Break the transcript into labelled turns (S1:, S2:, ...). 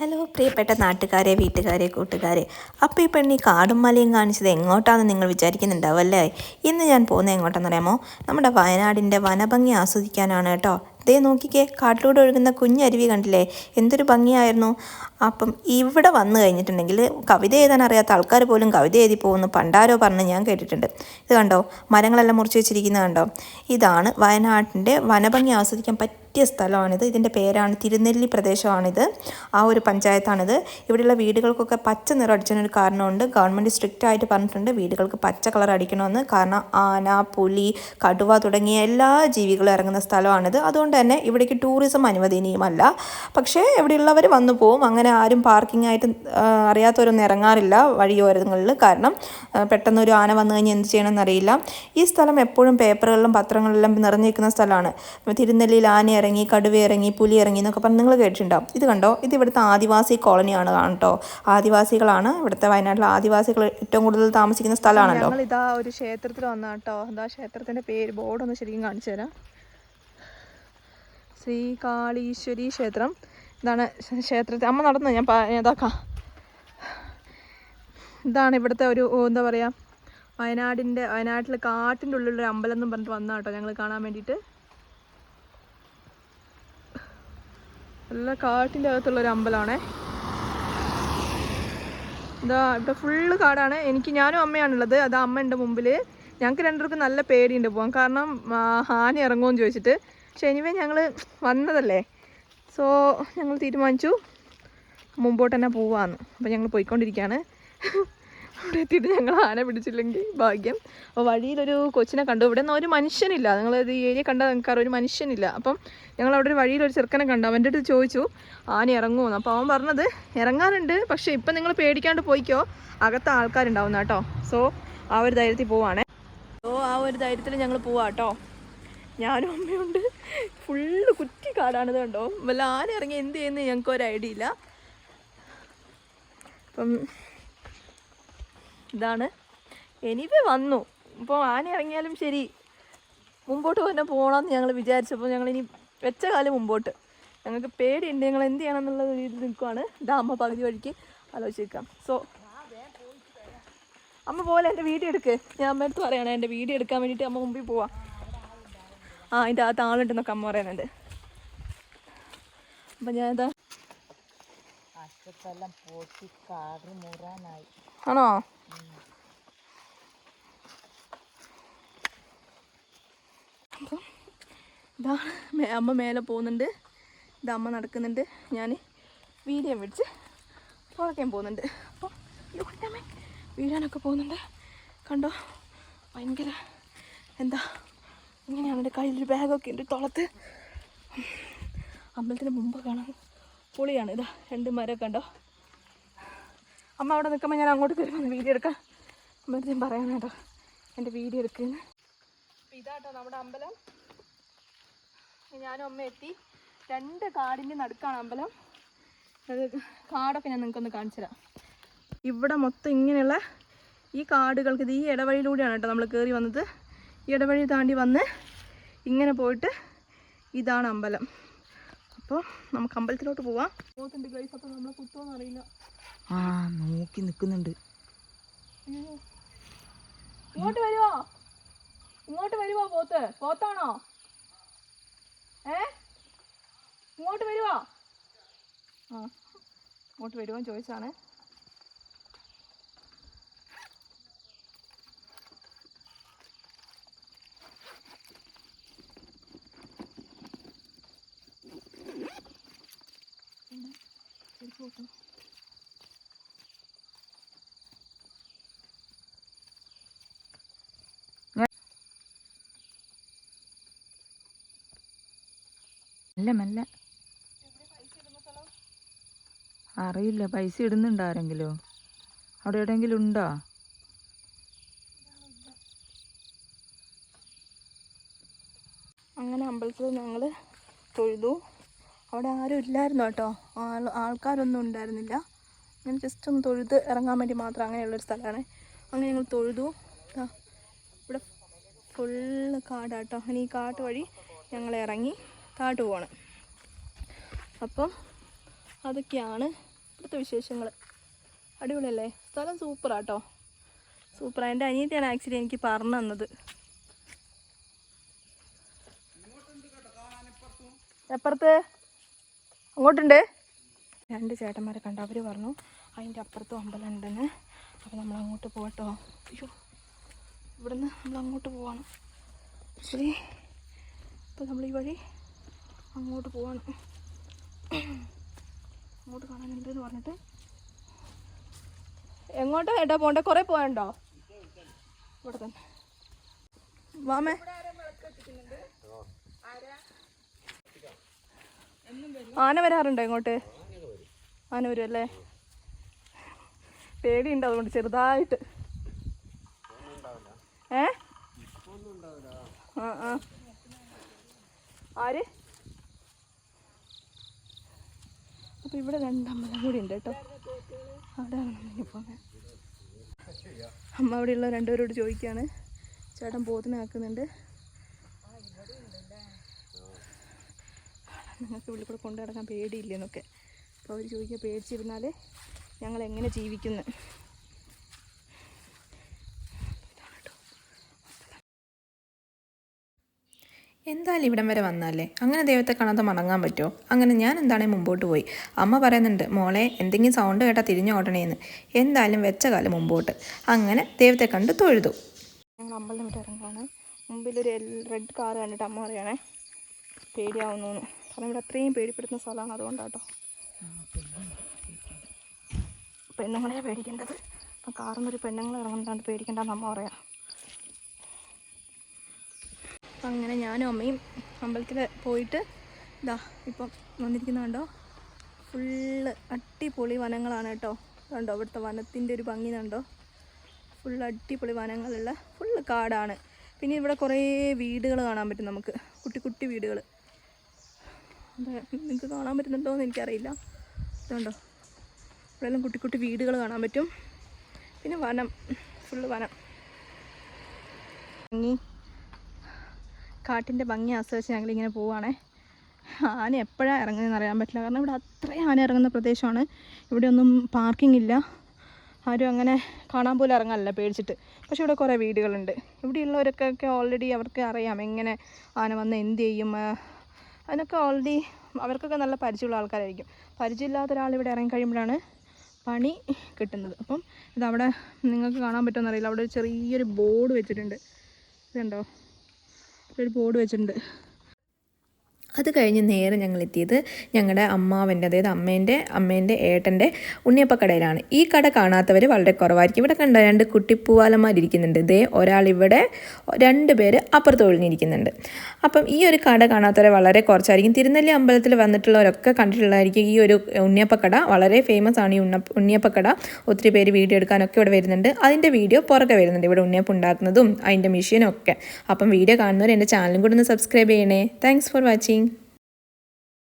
S1: Hello പ്രിയപ്പെട്ട നാട്ടുകാരെ വീട്ടുകാരെ കൂട്ടുകാരെ. അപ്പോൾ ഈ പെണ്ണി കാടും മലയും കാണിച്ചത് എങ്ങോട്ടാണെന്ന് നിങ്ങൾ വിചാരിക്കുന്നുണ്ടാവും അല്ലേ? ഇന്ന് ഞാൻ പോകുന്നത് എങ്ങോട്ടാണെന്ന് അറിയാമോ? നമ്മുടെ വയനാടിന്റെ വനഭംഗി ആസ്വദിക്കാനാണ് കേട്ടോ. ദേ നോക്കിക്കേ കാട്ടിലൂടെ ഒഴുകുന്ന കുഞ്ഞരുവി കണ്ടില്ലേ? എന്തൊരു ഭംഗിയായിരുന്നു. അപ്പം ഇവിടെ വന്നു കഴിഞ്ഞിട്ടുണ്ടെങ്കിൽ കവിത എഴുതാൻ അറിയാത്ത ആൾക്കാർ പോലും കവിത എഴുതി പോകുന്നു. പണ്ടാരോ പറഞ്ഞ് ഞാൻ കേട്ടിട്ടുണ്ട്. ഇത് കണ്ടോ? മരങ്ങളെല്ലാം മുറിച്ച് വെച്ചിരിക്കുന്നത് കണ്ടോ? ഇതാണ് വയനാട്ടിന്റെ വനഭംഗി ആസ്വദിക്കാൻ പറ്റിയ സ്ഥലമാണിത്. ഇതിന്റെ പേരാണ് തിരുനെല്ലി പ്രദേശമാണിത്. ആ ഒരു പഞ്ചായത്താണിത്. ഇവിടെയുള്ള വീടുകൾക്കൊക്കെ പച്ച നിറം അടിച്ചതിനൊരു കാരണമുണ്ട്. ഗവൺമെന്റ് സ്ട്രിക്റ്റ് ആയിട്ട് പറഞ്ഞിട്ടുണ്ട്. വീടുകൾക്ക് പച്ച കളർ അടിക്കണമെന്ന്. കാരണം ആന പുലി കടുവ തുടങ്ങിയ എല്ലാ ജീവികളും ഇറങ്ങുന്ന സ്ഥലമാണിത്. അതുകൊണ്ട് തന്നെ ഇവിടേക്ക് ടൂറിസം അനുവദനീയമല്ല. പക്ഷേ ഇവിടെയുള്ളവർ വന്നു പോകും അങ്ങനെ ആരും പാർക്കിംഗ് ആയിട്ട് അറിയാത്തവരൊന്നും ഇറങ്ങാറില്ല വഴിയോരങ്ങളിൽ കാരണം പെട്ടെന്ന് ഒരു ആന വന്നു കഴിഞ്ഞാൽ എന്ത് ചെയ്യണമെന്ന് അറിയില്ല. ഈ സ്ഥലം എപ്പോഴും പേപ്പറുകളിലും പത്രങ്ങളിലും നിറഞ്ഞിരിക്കുന്ന സ്ഥലമാണ്. തിരുനെല്ലിയിൽ ആന ഇറങ്ങി കടുവ ഇറങ്ങി പുലി ഇറങ്ങി എന്നൊക്കെ പറഞ്ഞ് നിങ്ങൾ കേട്ടിട്ടുണ്ടാവും. ഇത് കണ്ടോ? ഇത് ഇവിടുത്തെ ആദിവാസി കോളനിയാണ് കേട്ടോ. ആദിവാസികളാണ് ഇവിടുത്തെ വയനാട്ടിലെ ആദിവാസികൾ ഏറ്റവും കൂടുതൽ താമസിക്കുന്ന സ്ഥലമാണല്ലോ.
S2: ഇതാ ഒരു ക്ഷേത്രത്തിൽ വന്നാട്ടോ എന്താ ക്ഷേത്രത്തിന്റെ പേര് ബോർഡ് ഒന്ന് ശരിക്കും കാണിച്ചു തരാം ശ്രീ കാളീശ്വരി ക്ഷേത്രം ഇതാണ് ക്ഷ- ക്ഷേത്രത്തിൽ അമ്മ നടന്നു? ഞാൻ ഇതാക്കാം. ഇതാണ് ഇവിടുത്തെ ഒരു എന്താ പറയുക വയനാടിന്റെ വയനാട്ടിൽ കാട്ടിന്റെ ഉള്ളിലൊരു അമ്പലം എന്നും പറഞ്ഞിട്ട് വന്നാ കേട്ടോ ഞങ്ങൾ കാണാൻ വേണ്ടിയിട്ട്. നല്ല കാട്ടിന്റെ അകത്തുള്ളൊരു അമ്പലമാണേ ഇതാ ഇവിടെ ഫുള്ള് കാടാണ്. എനിക്ക് ഞാനും അമ്മയാണുള്ളത്. അത് അമ്മ ഉണ്ട് മുമ്പിൽ ഞങ്ങൾക്ക് രണ്ടുപേർക്കും നല്ല പേടിയുണ്ട് പോകാൻ കാരണം ആന ഇറങ്ങുമെന്ന് ചോദിച്ചിട്ട്. പക്ഷെ എനിവേ ഞങ്ങൾ വന്നതല്ലേ? സോ ഞങ്ങൾ തീരുമാനിച്ചു. മുമ്പോട്ട് തന്നെ പോവാന്ന്. അപ്പോൾ ഞങ്ങൾ പോയിക്കൊണ്ടിരിക്കുകയാണ് അവിടെ എത്തിയിട്ട് ഞങ്ങൾ ആന പിടിച്ചില്ലെങ്കിൽ ഭാഗ്യം. അപ്പോൾ വഴിയിലൊരു കൊച്ചിനെ കണ്ടു. ഇവിടെ നിന്ന് ഒരു മനുഷ്യനില്ല. നിങ്ങൾ ഈ ഏരിയ കണ്ടാൽ നിങ്ങൾക്ക് ഒരു മനുഷ്യനില്ല. അപ്പം ഞങ്ങൾ അവിടെ ഒരു വഴിയിൽ ഒരു ചെറുക്കനെ കണ്ടു. അവന്റെ അടുത്ത് ചോദിച്ചു ആന ഇറങ്ങുമെന്ന് അപ്പോൾ അവൻ പറഞ്ഞത് ഇറങ്ങാറുണ്ട് പക്ഷേ ഇപ്പം നിങ്ങൾ പേടിക്കാണ്ട് പോയിക്കോ. അകത്ത് ആൾക്കാരുണ്ടാവുന്ന കേട്ടോ. സോ ആ ഒരു ധൈര്യത്തിൽ പോവാണേ. സോ ആ ഒരു ധൈര്യത്തിൽ ഞങ്ങൾ പോവാ കേട്ടോ. ഞാനും അമ്മയുണ്ട്. ഫുള്ള് കുറ്റി കാടാണിത് കണ്ടോ? വല്ല ആന ഇറങ്ങി എന്ത് ചെയ്യുന്നത് ഞങ്ങൾക്ക് ഒരു ഐഡിയ ഇല്ല. അപ്പം ഇതാണ്. എനിവേ വന്നു. ഇപ്പോൾ ആന ഇറങ്ങിയാലും ശരി. മുമ്പോട്ട് തന്നെ പോകണമെന്ന് ഞങ്ങൾ വിചാരിച്ചപ്പോൾ ഞങ്ങൾ ഇനി വെച്ച കാലം മുമ്പോട്ട്. ഞങ്ങൾക്ക് പേടിയുണ്ട്. ഞങ്ങൾ എന്ത് ചെയ്യണം എന്നുള്ള രീതിയിൽ നിൽക്കുവാണ്. ഇതാ അമ്മ പകുതി വഴിക്ക് ആലോചിക്കാം സോ അമ്മ പോലെ എന്റെ വീഡിയോ എടുക്ക്. ഞാൻ അമ്മ അടുത്ത് പറയണേ എന്റെ വീഡിയോ എടുക്കാൻ വേണ്ടിയിട്ട് അമ്മ മുമ്പിൽ പോവാം. ആ അതിന്റെ അകത്ത് ആളുണ്ടെന്നൊക്കെ അമ്മ പറയുന്നുണ്ട്. അപ്പം
S3: മുറാനായി.
S2: ആണോ? അപ്പം ഇതാണ് അമ്മ മേലെ പോകുന്നുണ്ട്. ഇത് അമ്മ നടക്കുന്നുണ്ട്. ഞാൻ വീഡിയോ പിടിച്ച് പുറക്കാൻ പോകുന്നുണ്ട്. അപ്പോൾ വീഴാനൊക്കെ പോകുന്നുണ്ട്. കണ്ടോ? ഭയങ്കര എന്താ ഇങ്ങനെയാണ് എന്റെ കയ്യിലൊരു ബാഗൊക്കെ ഉണ്ട് തുളത്ത് അമ്പലത്തിന് മുമ്പ് കാണാൻ പൊളിയാണ്. ഇതാ രണ്ട് മരമൊക്കെ ഉണ്ടോ അമ്മ അവിടെ നിൽക്കുമ്പോൾ ഞാൻ അങ്ങോട്ട് കയറി വീഡിയോ എടുക്കാം. അമ്മ പറയാൻ കേട്ടോ. എന്റെ വീഡിയോ എടുക്കുന്നു. ഇതാട്ടോ നമ്മുടെ അമ്പലം. ഞാനും അമ്മ എത്തി. രണ്ട് കാടിന്റെ നടുക്കാണ് അമ്പലം. അത് കാടൊക്കെ ഞാൻ നിങ്ങൾക്കൊന്ന് കാണിച്ചു തരാം. ഇവിടെ മൊത്തം ഇങ്ങനെയുള്ള ഈ കാടുകൾക്ക് ഇത് ഈ ഇടവഴിയിലൂടെയാണ് കേട്ടോ നമ്മൾ കയറി വന്നത്. ഇടവഴി താണ്ടി വന്ന് ഇങ്ങനെ പോയിട്ട് ഇതാണ് അമ്പലം. അപ്പോൾ നമുക്ക് അമ്പലത്തിലോട്ട് പോവാം. പോത്തുണ്ട് ഗൈസ് അപ്പോൾ നമ്മളെ കുത്തുമെന്ന് അറിയില്ല.
S3: ആ നോക്കി നിൽക്കുന്നുണ്ട്.
S2: ഇങ്ങോട്ട് വരുവോ? ഇങ്ങോട്ട് വരുവോ പോത്ത്? പോത്താണോ? ഏ? ഇങ്ങോട്ട് വരുവോ? ആ ഇങ്ങോട്ട് വരുമോ ചോദിച്ചാണ്
S3: മെല്ലെ മെല്ലെ. അറിയില്ല പൈസ ഇടുന്നുണ്ടോ ആരെങ്കിലും? അവിടെ എവിടെയെങ്കിലും ഉണ്ടോ?
S2: അങ്ങനെ അമ്പലത്തിൽ ഞങ്ങൾ തൊഴുതു. അവിടെ ആരും ഇല്ലായിരുന്നു കേട്ടോ. ആൾ ആൾക്കാരൊന്നും ഉണ്ടായിരുന്നില്ല. ഞാൻ ജസ്റ്റ് ഒന്ന് തൊഴുത് ഇറങ്ങാൻ വേണ്ടി മാത്രം അങ്ങനെയുള്ളൊരു സ്ഥലമാണ്. അങ്ങനെ ഞങ്ങൾ തൊഴുതു. ഇവിടെ ഫുള്ള് കാടാട്ടോ അങ്ങനെ ഈ കാട്ട് വഴി ഞങ്ങൾ ഇറങ്ങി കാട്ട് പോവാണ്. അപ്പം അതൊക്കെയാണ് ഇവിടുത്തെ വിശേഷങ്ങൾ അടിപൊളിയല്ലേ? സ്ഥലം സൂപ്പറാട്ടോ സൂപ്പറാണ് എന്റെ അനിയത്തിയാണ് ആക്ച്വലി എനിക്ക് പറഞ്ഞു തന്നത്. എപ്പുറത്ത്? അങ്ങോട്ടുണ്ട്? രണ്ട് ചേട്ടന്മാരെ കണ്ട് അവർ പറഞ്ഞു അതിന്റെ അപ്പുറത്തും അമ്പലം ഉണ്ടെന്ന് അപ്പോൾ നമ്മൾ അങ്ങോട്ട് പോകട്ടോ അയ്യോ ഇവിടുന്ന് നമ്മൾ അങ്ങോട്ട് പോവാണ്. ശരി. അപ്പോൾ നമ്മൾ ഈ വഴി അങ്ങോട്ട് പോവാണ്. അങ്ങോട്ട് കാണാനുണ്ടെന്ന് പറഞ്ഞിട്ട്. എങ്ങോട്ടാ ഏട്ടാ പോണ്ടേ? കുറേ പോയണ്ടോ ഇവിടെ തന്നെ. വാമേ ആന വരാറുണ്ടോ ഇങ്ങോട്ട്? ആന വരും അല്ലേ? പേടിയുണ്ട് അതുകൊണ്ട് ചെറുതായിട്ട്. ഏ? ആ ആ. ആര്? അപ്പൊ ഇവിടെ രണ്ടമ്പലം കൂടി ഉണ്ട് കേട്ടോ. അവിടെയാണ് അമ്മ അവിടെയുള്ള രണ്ടുപേരോട് ചോദിക്കുകയാണ് ചേട്ടൻ പോത്തിനെ ആക്കുന്നുണ്ട് ഉള്ളിൽ കൂടെ കൊണ്ടു നടക്കാൻ പേടിയില്ലെന്നൊക്കെ അപ്പോൾ അവർ ചോദിക്കുക പേടിച്ചിരുന്നാൽ ഞങ്ങൾ എങ്ങനെ ജീവിക്കുന്നു?
S1: എന്തായാലും ഇവിടം വരെ വന്നാലേ അങ്ങനെ ദൈവത്തെ കാണാതെ മടങ്ങാൻ പറ്റുമോ? അങ്ങനെ ഞാൻ എന്താണേ മുമ്പോട്ട് പോയി? അമ്മ പറയുന്നുണ്ട് മോളെ എന്തെങ്കിലും സൗണ്ട് കേട്ടാൽ തിരിഞ്ഞു ഓടണേന്ന്. എന്തായാലും വെച്ച കാലം മുമ്പോട്ട്. അങ്ങനെ ദൈവത്തെ കണ്ട് തൊഴുതു.
S2: ഞങ്ങൾ അമ്പലം വിട്ട് ഇറങ്ങുകയാണ്. മുമ്പിലൊരു റെഡ് കാർ കണ്ടിട്ട് അമ്മ പറയണേ പേടിയാവുന്നു. കാരണം ഇവിടെ അത്രയും പേടിപ്പെടുത്തുന്ന സ്ഥലമാണ് അതുകൊണ്ടാട്ടോ. പെണ്ണുങ്ങളെ പേടിക്കേണ്ടത്. അപ്പം കാറിൽ ഒരു പെണ്ണുങ്ങൾ ഇറങ്ങുന്നതാണ് പേടിക്കേണ്ടെന്ന് അമ്മ പറയാം. അങ്ങനെ ഞാനും അമ്മയും അമ്പലത്തിൽ പോയിട്ട് ഇതാ ഇപ്പം വന്നിരിക്കുന്ന കണ്ടോ? ഫുള്ള് അടിപൊളി വനങ്ങളാണ് കേട്ടോ. കണ്ടോ? ഇവിടുത്തെ വനത്തിന്റെ ഒരു ഭംഗി കണ്ടോ? ഫുൾ അടിപൊളി വനങ്ങളുള്ള ഫുള്ള് കാടാണ്. പിന്നെ ഇവിടെ കുറേ വീടുകൾ കാണാൻ പറ്റും നമുക്ക്. കുട്ടി കുട്ടി വീടുകൾ നിങ്ങൾക്ക് കാണാൻ പറ്റുന്നുണ്ടോ എന്ന് എനിക്കറിയില്ല. ഇതുണ്ടോ? ഇവിടെയെല്ലാം കുട്ടി കുട്ടി വീടുകൾ കാണാൻ പറ്റും. പിന്നെ വനം. ഫുള്ള് വനം. ഭംഗി. കാട്ടിന്റെ ഭംഗി ആസ്വദിച്ച് ഞങ്ങളിങ്ങനെ പോവുകയാണേ ആന എപ്പോഴാണ് ഇറങ്ങുന്നതെന്ന് അറിയാൻ പറ്റില്ല. കാരണം ഇവിടെ അത്രയും ആന ഇറങ്ങുന്ന പ്രദേശമാണ്. ഇവിടെ ഒന്നും പാർക്കിംഗ് ഇല്ല. ആരും അങ്ങനെ കാണാൻ പോലും ഇറങ്ങാനല്ല പേടിച്ചിട്ട്. പക്ഷേ ഇവിടെ കുറേ വീടുകളുണ്ട്. ഇവിടെയുള്ളവരൊക്കെ ഓൾറെഡി അവർക്ക് അറിയാം എങ്ങനെ ആന വന്ന് എന്ത് ചെയ്യും. അതിനൊക്കെ ഓൾറെഡി അവർക്കൊക്കെ നല്ല പരിചയമുള്ള ആൾക്കാരായിരിക്കും. പരിചയമില്ലാത്ത ഒരാൾ ഇവിടെ ഇറങ്ങി കഴിയുമ്പോഴാണ് പണി കിട്ടുന്നത്. അപ്പം ഇതവിടെ നിങ്ങൾക്ക് കാണാൻ പറ്റുമെന്ന് അറിയില്ല. അവിടെ ഒരു ചെറിയൊരു ബോർഡ് വെച്ചിട്ടുണ്ട്. ഇതുണ്ടോ? ഒരു ബോർഡ് വെച്ചിട്ടുണ്ട്.
S1: അത് കഴിഞ്ഞ് നേരെ ഞങ്ങൾ എത്തിയത് ഞങ്ങളുടെ അമ്മാവന്റെ അതായത് അമ്മേന്റെ അമ്മേന്റെ ഏട്ടന്റെ ഉണ്ണിയപ്പക്കടയിലാണ്. ഈ കട കാണാത്തവർ വളരെ കുറവായിരിക്കും. ഇവിടെ കണ്ട രണ്ട് കുട്ടിപ്പൂവാലന്മാരിക്കുന്നുണ്ട് ഇതേ ഒരാൾ ഇവിടെ രണ്ട് പേര് അപ്പുറത്ത് ഒഴിഞ്ഞിരിക്കുന്നുണ്ട്. അപ്പം ഈ ഒരു കട കാണാത്തവരെ വളരെ കുറച്ചായിരിക്കും. തിരുനെല്ലി അമ്പലത്തിൽ വന്നിട്ടുള്ളവരൊക്കെ കണ്ടിട്ടുള്ളതായിരിക്കും ഈ ഒരു ഉണ്ണിയപ്പ കട വളരെ ഫേമസ് ആണ് ഈ ഉണ്ണ ഉണ്ണിയപ്പക്കട. ഒത്തിരി പേര് വീഡിയോ എടുക്കാനൊക്കെ ഇവിടെ വരുന്നുണ്ട്. അതിന്റെ വീഡിയോ പുറകെ വരുന്നുണ്ട്. ഇവിടെ ഉണ്ണിയപ്പം ഉണ്ടാക്കുന്നതും അതിന്റെ മെഷീനും ഒക്കെ. അപ്പം വീഡിയോ കാണുന്നവർ എന്റെ ചാനലും കൂടെ ഒന്ന് സബ്സ്ക്രൈബ് ചെയ്യണേ. Thanks for watching